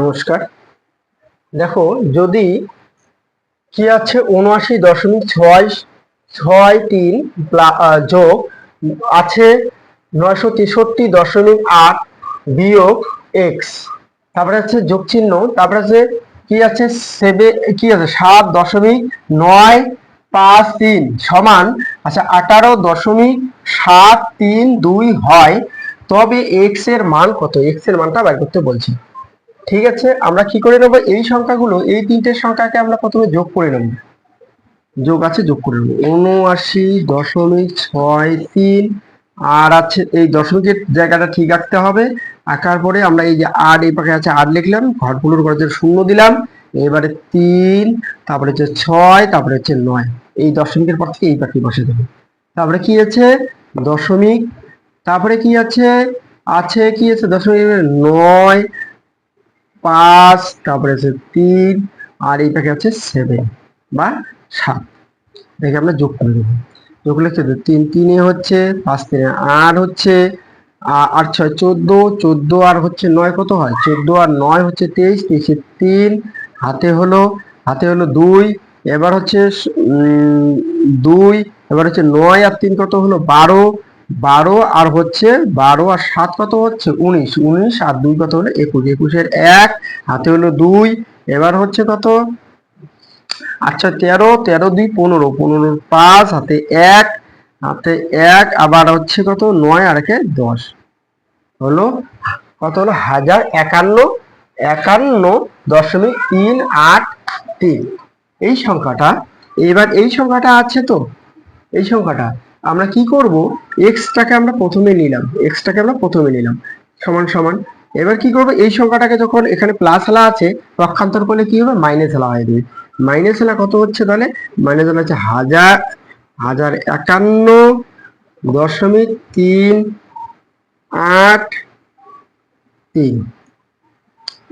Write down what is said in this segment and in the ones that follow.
নমস্কার। দেখো, যদি কি আছে উনআশি দশমিক ছয় ছয় তিন যোগ আছে নয়শো তেষট্টি দশমিক আট বিয়োগ এক্স তারপরে আছে যোগ চিহ্ন তারপরে আছে কি আছে সেভে কি আছে সাত দশমিক নয় পাঁচ তিন সমান আচ্ছা আঠারো দশমিক সাত তিন দুই হয়, তবে এক্সের মান কত? এক্সের মানটা বের করতে বলছি। ঠিক আছে, আমরা কি করে নেব? এই সংখ্যাগুলো, এই তিনটে সংখ্যাকে আমরা প্রথমে যোগ করে নেব। যোগ আছে, যোগ করে নেব। উনআশি দশমিক ছয় তিন, আর আছে, এই দশমিকের জায়গাটা ঠিক রাখতে হবে। আঁকার পরে আমরা এই যে আট এই পাশে আছে আট লিখলাম ঘরগুলোর ঘরে শূন্য দিলাম, এবারে তিন, তারপরে হচ্ছে ছয়, তারপরে হচ্ছে নয়। এই দশমিকের পর থেকে এই পাখি বসে দেবে। তারপরে কি আছে? দশমিক, তারপরে কি আছে? আছে কি আছে? দশমিক নয় পাঁচ, তারপরে আছে তিন, আর এই পাখি আছে সেভেন বা সাত। দেখে আমরা যোগ করে দেবো। যোগ করলে দেবো তিন, তিনে হচ্ছে পাঁচ, তিনে আর হচ্ছে আর ছয়, চোদ্দ চোদ্দ আর হচ্ছে নয় কত হয়? চোদ্দ আর নয় হচ্ছে তেইশ, তেইশে তিন, হাতে হলো হাতে হলো দুই, এবার হচ্ছে দুই, এবার হচ্ছে নয় আর তিন কত হলো? বারো বারো আর হচ্ছে বারো আর সাত কত হচ্ছে? উনিশ। উনিশ আর দুই কত হলো? একুশ। একুশের এক, হাতে হলো দুই। এবার হচ্ছে কত? আচ্ছা তেরো। তেরো, দুই, পনেরো। পনেরো পাঁচ, হাতে এক হাতে এক, আবার হচ্ছে কত? নয় আর একে দশ। হলো কত হলো? হাজার একান্ন। একান্ন দশমিক তিন আট তিন। এই সংখ্যাটা এবার এই সংখ্যাটা আছে তো? এই সংখ্যাটা আমরা কি করব? এক্সটাকে আমরা প্রথমে নিলাম। এক্সটাকে আমরা প্রথমে নিলাম। সমান সমান। এবার কি করব? এই সংখ্যাটাকে যখন এখানে প্লাস হেলা আছে পক্ষান্তর করলে কি হবে? মাইনাস হেলা হয়ে যাবে। মাইনাস হেলা কত হচ্ছে তাহলে? মাইনাস হেলা হচ্ছে হাজার। হাজার একান্ন দশমিক তিন আট তিন।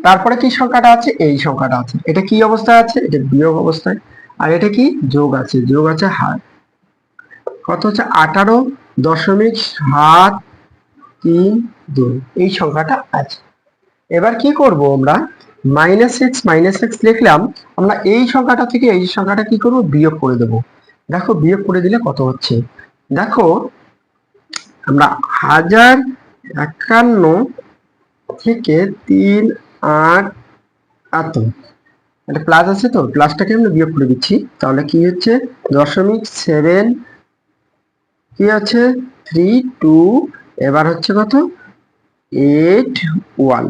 তারপরে কি সংখ্যাটা আছে? এই সংখ্যাটা আছে। এটা কি অবস্থায় আছে? এটা বিয়োগ অবস্থায়। আর এটা কি? যোগ আছে। যোগ আছে হার কত হচ্ছে? আঠারো দশমিক সাত তিন দুই। এই সংখ্যাটা আছে। এবার কি করব আমরা? মাইনাস সিক্স মাইনাস সিক্স লিখলাম, আমরা এই সংখ্যাটা থেকে এই সংখ্যাটা কি করব? বিয়োগ করে দেব। দেখো, বিয়োগ করে দিলে কত হচ্ছে? দেখো, আমরা হাজার একান্ন থেকে তিন আট এত। এটা প্লাস আছে তো? প্লাসটাকে আমরা বিয়োগ করে দিচ্ছি। তাহলে কি হচ্ছে? দশমিক সেভেন কি আছে? থ্রি টু এবার হচ্ছে কত? এইট ওয়ান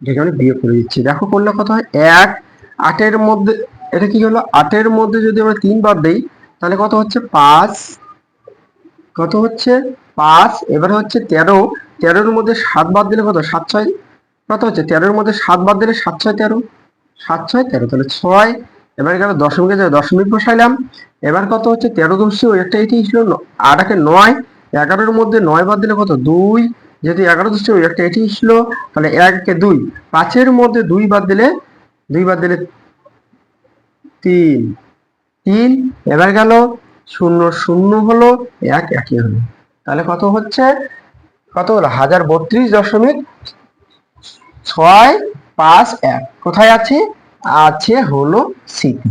এটাকে আমি বিয়োগ করে দিচ্ছি। দেখো করলে কত হয়? এক। আটের মধ্যে, এটা কি হলো? আটের মধ্যে যদি আমরা তিন বাদ দিই, তাহলে কত হচ্ছে? পাঁচ। কত হচ্ছে? পাঁচ। এবার হচ্ছে তেরো। তেরোর মধ্যে সাত বাদ দিলে কত? সাত ছয়। কত হচ্ছে? তেরোর মধ্যে সাত বাদ দিলে সাত ছয় তেরো। সাত ছয় তেরো। তাহলে ছয়। এবার এখানে দশমিকের জায়গায় দশমিক বসাইলাম, এবার কত হচ্ছে? তেরো দশি ওই একটা এটি ছিল একে নয়, এগারোর মধ্যে নয় বাদ দিলে কত? দুই, যেহেতু এগারো দশি ওই একটা এটি ছিল, তাহলে এক একে দুই। পাঁচের মধ্যে দুই বাদ দিলে, দুই বাদ দিলে তিন। তিন, এবার গেল শূন্য শূন্য হলো এক, একই হলো। তাহলে কত হচ্ছে? কত হলো? হাজার বত্রিশ দশমিক ছয় পাঁচ এক। কোথায় আছে? আছে হলো সিপি